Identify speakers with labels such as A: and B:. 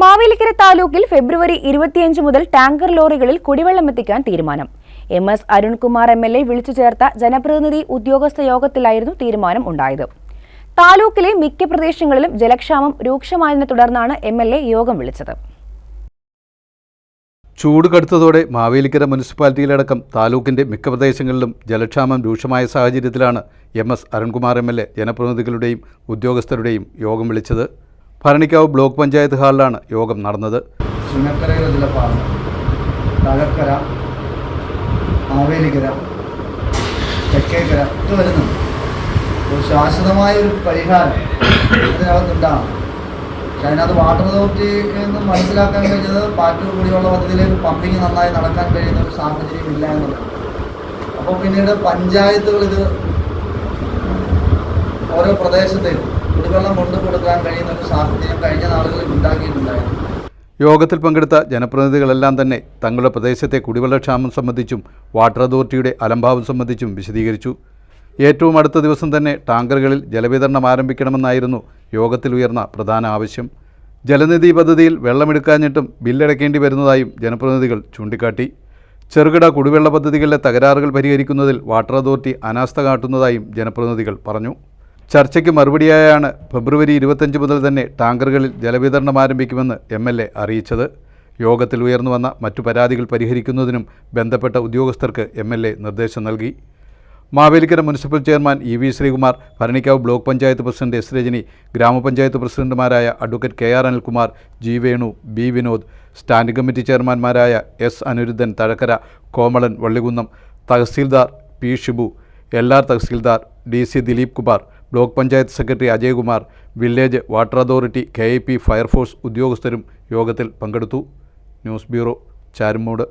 A: മാവേലിക്കര താലൂക്കിൽ ഫെബ്രുവരി ഇരുപത്തിയഞ്ച് മുതൽ ടാങ്കർ ലോറികളിൽ കുടിവെള്ളം എത്തിക്കാൻ തീരുമാനം. M S Arunkumar M L A വിളിച്ചു ചേർത്ത ജനപ്രതിനിധി ഉദ്യോഗസ്ഥ യോഗത്തിലായിരുന്നു തീരുമാനം ഉണ്ടായത്. താലൂക്കിലെ മിക്ക പ്രദേശങ്ങളിലും ജലക്ഷാമം രൂക്ഷമായതിനെ തുടർന്നാണ് എം എൽ എ യോഗം വിളിച്ചത്.
B: ചൂട് കടുത്തതോടെ മാവേലിക്കര മുനിസിപ്പാലിറ്റിയിലടക്കം താലൂക്കിന്റെ മിക്ക പ്രദേശങ്ങളിലും ജലക്ഷാമം രൂക്ഷമായ സാഹചര്യത്തിലാണ് M S Arunkumar M L A ജനപ്രതിനിധികളുടെയും ഉദ്യോഗസ്ഥരുടെയും യോഗം വിളിച്ചത്. ഭരണിക്കാവ് ബ്ലോക്ക് പഞ്ചായത്ത് ഹാളിലാണ് യോഗം നടന്നത്.
C: ചുനക്കരയിലെ ജലപാതം തഴക്കര മാവേലിക്കര തെക്കേക്കര ഇത് വരുന്നുണ്ട്. ഒരു ശാശ്വതമായ ഒരു പരിഹാരം ഇതിനകത്തുണ്ടാകും പക്ഷെ അതിനകത്ത് വാട്ടർ അതോറിറ്റി എന്ന് മനസ്സിലാക്കാൻ കഴിഞ്ഞത് പാറ്റൂർ കുടിവെള്ള പദ്ധതിയിലേക്ക് പമ്പിങ് നന്നായി നടക്കാൻ കഴിയുന്ന ഒരു സാഹചര്യം ഇല്ല എന്നുള്ളത് അപ്പോൾ പിന്നീട് പഞ്ചായത്തുകൾ ഇത് ഓരോ പ്രദേശത്തേക്കും കുടിവെള്ളം കൊണ്ടു കൊടുക്കാൻ കഴിയുന്ന ഒരു സാഹചര്യം കഴിഞ്ഞ നാളുകളിൽ ഉണ്ടാക്കിയിട്ടുണ്ടായിരുന്നു.
B: യോഗത്തിൽ പങ്കെടുത്ത ജനപ്രതിനിധികളെല്ലാം തന്നെ തങ്ങളുടെ പ്രദേശത്തെ കുടിവെള്ളക്ഷാമം സംബന്ധിച്ചും വാട്ടർ അതോറിറ്റിയുടെ അലംഭാവം സംബന്ധിച്ചും വിശദീകരിച്ചു. ഏറ്റവും അടുത്ത ദിവസം തന്നെ ടാങ്കറുകളിൽ ജലവിതരണം ആരംഭിക്കണമെന്നായിരുന്നു യോഗത്തിൽ ഉയർന്ന പ്രധാന ആവശ്യം. ജലനിധി പദ്ധതിയിൽ വെള്ളമെടുക്കാഞ്ഞിട്ടും ബില്ലടയ്ക്കേണ്ടി വരുന്നതായും ജനപ്രതിനിധികൾ ചൂണ്ടിക്കാട്ടി. ചെറുകിട കുടിവെള്ള പദ്ധതികളിലെ തകരാറുകൾ പരിഹരിക്കുന്നതിൽ വാട്ടർ അതോറിറ്റി അനാസ്ഥ കാട്ടുന്നതായും ജനപ്രതിനിധികൾ പറഞ്ഞു. ചർച്ചയ്ക്ക് മറുപടിയായാണ് ഫെബ്രുവരി ഇരുപത്തഞ്ച് മുതൽ തന്നെ ടാങ്കറുകളിൽ ജലവിതരണം ആരംഭിക്കുമെന്ന് എം എൽ എ അറിയിച്ചത്. യോഗത്തിൽ ഉയർന്നു വന്ന മറ്റു പരാതികൾ പരിഹരിക്കുന്നതിനും ബന്ധപ്പെട്ട ഉദ്യോഗസ്ഥർക്ക് എം എൽ എ നിർദ്ദേശം നൽകി. Mavelikara municipal chairman E V Sreekumar Bharanikkavu block panchayat president S Rajani ഗ്രാമപഞ്ചായത്ത് പ്രസിഡന്റുമാരായ advocate K R Anilkumar G Venu B Vinod standing committee ചെയർമാൻമാരായ S Aniruddhan Thazhakkara Komalan Vallikunnam tahsildar P Shibu L R tahsildar D C Dileep Kumar block panchayat secretary Ajaykumar village water authority K I P fire force ഉദ്യോഗസ്ഥരും യോഗത്തിൽ പങ്കെടുത്തു. News bureau Charummoodu.